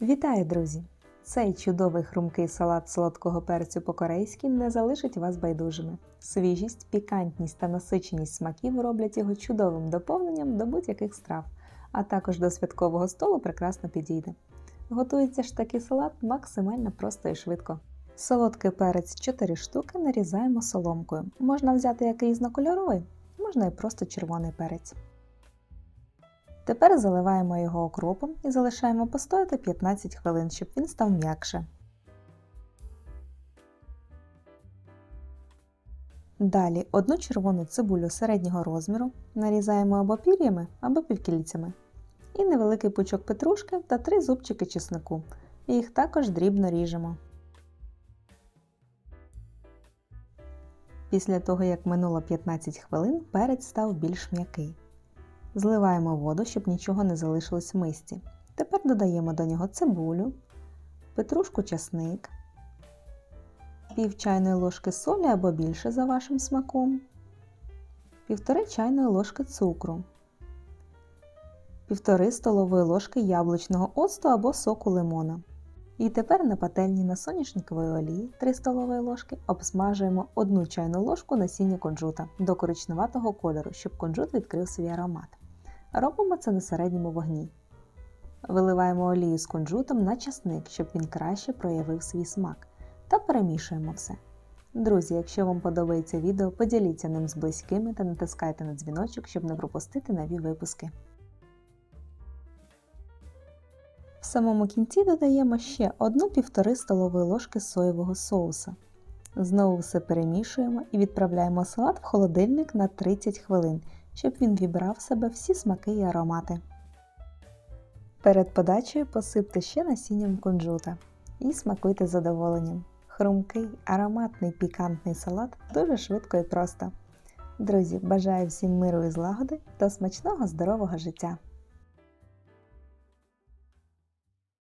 Вітаю, друзі! Цей чудовий хрумкий салат солодкого перцю по-корейськи не залишить вас байдужими. Свіжість, пікантність та насиченість смаків роблять його чудовим доповненням до будь-яких страв, а також до святкового столу прекрасно підійде. Готується ж такий салат максимально просто і швидко. Солодкий перець 4 штуки нарізаємо соломкою. Можна взяти як різнокольоровий, можна і просто червоний перець. Тепер заливаємо його окропом і залишаємо постояти 15 хвилин, щоб він став м'якше. Далі одну червону цибулю середнього розміру нарізаємо або пір'ями, або півкільцями. І невеликий пучок петрушки та 3 зубчики чеснику. Їх також дрібно ріжемо. Після того, як минуло 15 хвилин, перець став більш м'який. Зливаємо воду, щоб нічого не залишилось в мисці. Тепер додаємо до нього цибулю, петрушку часник, пів чайної ложки солі або більше за вашим смаком, півтори чайної ложки цукру, півтори столової ложки яблучного оцту або соку лимона. І тепер на пательні на соняшниковій олії 3 столові ложки обсмажуємо 1 чайну ложку насіння кунжута до коричневатого кольору, щоб кунжут відкрив свій аромат. Робимо це на середньому вогні. Виливаємо олію з кунжутом на часник, щоб він краще проявив свій смак. Та перемішуємо все. Друзі, якщо вам подобається відео, поділіться ним з близькими та натискайте на дзвіночок, щоб не пропустити нові випуски. В самому кінці додаємо ще 1-1,5 столової ложки соєвого соуса. Знову все перемішуємо і відправляємо салат в холодильник на 30 хвилин, щоб він вібрав в себе всі смаки і аромати. Перед подачею посипте ще насінням кунжута і смакуйте задоволенням. Хрумкий, ароматний пікантний салат дуже швидко і просто. Друзі, бажаю всім миру і злагоди та смачного здорового життя!